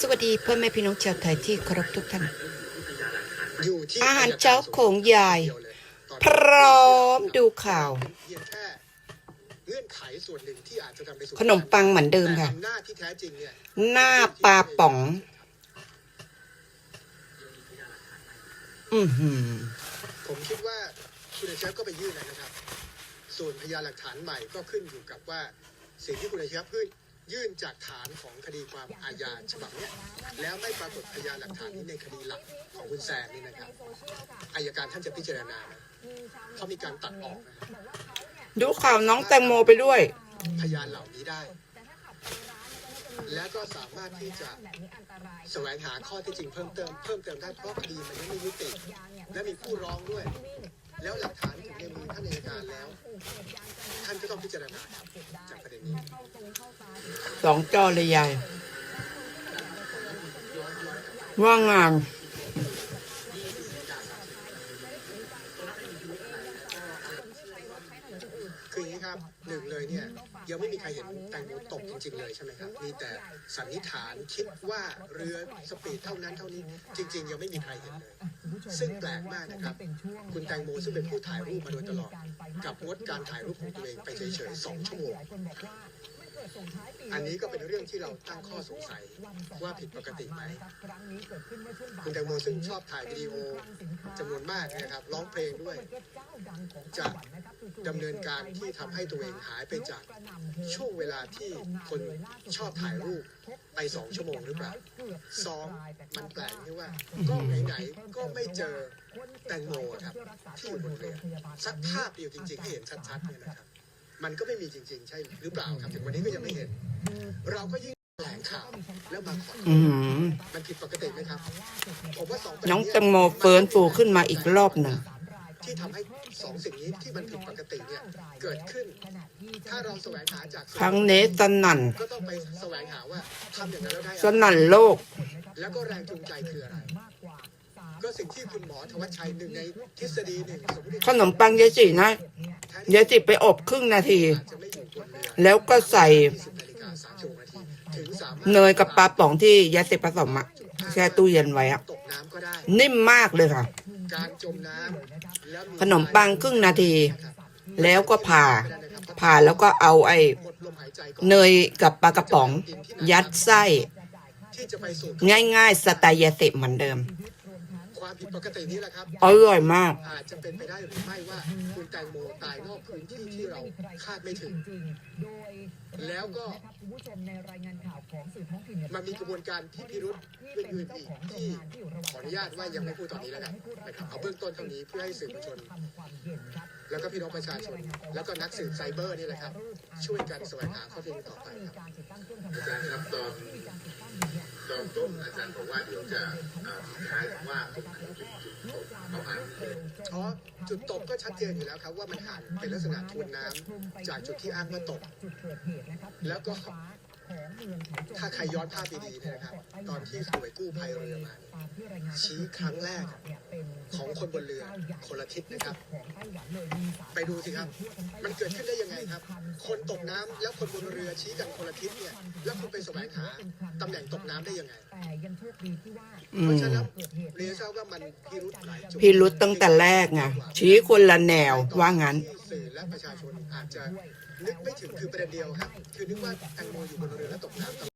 สวัสดีเพื่อนแม่พี่น้องชาวไทยที่เคารพทุกท่าน อยู่ที่อาหารเช้าของยายเดีวเลยตอนพร้อมดูข่าว เพียงแค่เงื่อนไขส่วนหนึ่งที่อาจจะทำไปสู่ขนมปังเหมือนเดิมค่ะ แต่อำนาจที่แท้จริงเนี่ย หน้าปลาป๋อง อือหือ ผมคิดว่าคุณอาชีพก็ไปยื่นนะครับ ส่วนพยานหลักฐานใหม่ก็ขึ้นอยู่กับว่า สิ่งที่คุณอาชีพ ยื่นยื่นจากฐานของคดีความอาญาฉบับเนี้ยแล้วไม่ปรากฏพยานหลักฐานนี้ในคดีหลักของคุณแซนนี่นะครับอายการท่านจะพิจารณานะเขามีการตัดออกนะครับดูข่าวน้องแตงโมไปด้วย พยานเหล่านี้ได้ และก็สามารถที่จะแสวงหาข้อที่จริงเพิ่มเติมเพิ่มเติมได้เพราะคดีมันยังไม่ยุติ และมีผู้ร้องด้วย แล้วหลักฐานถึงในมือท่านอัยการแล้ว ท่านก็ต้องพิจารณาครับจากประเด็นนี้ สองจอเลยยาย ว่างงานคืออย่างนี้ครับหนึ่งเลยเนี่ยยังไม่มีใครเห็นแตงโมตกจริง ๆ เลยใช่ไหมครับมีแต่สันนิษฐานคิดว่าเรือสปีดเท่านั้นเท่านี้ จริง ๆ ยังไม่มีใครเห็นเลย ซึ่งแปลกมากนะครับ คุณแตงโมซึ่งเป็นผู้ถ่ายรูปมาโดยตลอด กับงดการถ่ายรูปของตัวเองไปเฉยๆสองชั่วโมง อันนี้ก็เป็นเรื่องที่เราตั้งข้อสงสัยว่าผิดปกติไหมคุณแตงโมซึ่งชอบถ่ายวิดีโอจำนวนมากนะครับร้องเพลงด้วย จะดำเนินการที่ทำให้ตัวเองหายไปจากช่วงเวลาที่คนชอบถ่ายรูปไปสองชั่วโมงหรือเปล่าสองมันแปลกที่ว่าก็ไหนๆก็ไม่เจอแตงโมครับที่อยู่บนเรือสักภาพเดียวจริงๆให้เห็นชัดๆเนี่ยนะครับ มันก็ไม่มีจริง ๆ ใช่หรือเปล่าครับถึงวันนี้ก็ยังไม่เห็น เราก็ยิ่งแถลงข่าวแล้วมาขอโทอืษมมันผิดปกติไหมครับผมว่าสองประเด็น้องแตงโมเฟิร์นฟูขึ้นมาอีกรอบหนึ่ง ที่ทำให้สองสิ่งนี้ที่มันผิดปกติเนี่ยเกิดขึ้น ถ้าเราแสวงหาจากครั้งนี้สนั่น ก็ต้องไปแสวงหาว่าทำอย่างนั้นแล้วได้สอะไรนั่นโลก แล้วก็แรงจูงใจคืออะไร ก็สิ่งที่คุณหมอธวัชชัยหนึ่งในทฤษฎีหนึ่งสมมติ ขนมปังยายจีนะ ยายจีไปอบครึ่งนาที แล้วก็ใส่เนยกับปลาป๋องที่ยายจีผสมอะแช่ตู้เย็นไว้อะนิ่มมากเลยค่ะ ขนมปังครึ่งนาที แล้วก็ผ่า ผ่าแล้วก็เอาไอ้เนยกับปลากระป๋อง ยัดไส้ที่จะไปสู่ง่ายๆ สไตล์ยาเสพเหมือนเดิม ความผิดปกตินี้แหละครับอร่อยมาก อาจจะเป็นไปได้หรือไม่ว่าคุณแตงโมตายนอกพื้นที่ที่เราคาดไม่ถึง แล้วก็มันมีกระบวนการที่พิรุษอื่นๆอีกที่ขออนุญาตว่ายังไม่พูดตอนนี้แล้วกันนะครับเอาเบื้องต้นเท่านี้เพื่อให้สื่อมวลชน แล้วก็พี่น้องประชาชน แล้วก็นักสืบไซเบอร์นี่แหละครับ ช่วยกันแสวงหาข้อเท็จจริงต่อไปครับอาจารย์ครับตอน ตอนต้นอาจารย์บอกว่าเดี๋ยวจะคล้ายว่าจุดจุดจุดตกเขาอ่านอ๋อจุดตกก็ชัดเจนอยู่แล้วครับ ว่ามันห่างเป็นลักษณะทวนน้ำจากจุดที่อ้างว่าตก แล้วก็ ถ้าใครย้อนภาพดีๆเนี่ยนะครับ ตอนที่หน่วยกู้ภัยเรือมาเนี่ยชี้ครั้งแรกของคนบนเรือคนละทิศนะครับ ไปดูสิครับ มันเกิดขึ้นได้ยังไงครับ คนตกน้ำแล้วคนบนเรือชี้กันคนละทิศเนี่ย แล้วคุณไปแสวงหาตำแหน่งตกน้ำได้ยังไงอืเพราะมฉะนั้นเรียนทราบว่ามันพิรุธหลายจุดพี่รุดตั้งแต่แรกไงชี้คนละแนวว่างั้นที่สื่อและประชาชนอาจจะ นึกไม่ถึงคือประเด็นเดียวครับ คือนึกว่าแตงโมอยู่บนเรือแล้วตกน้ำ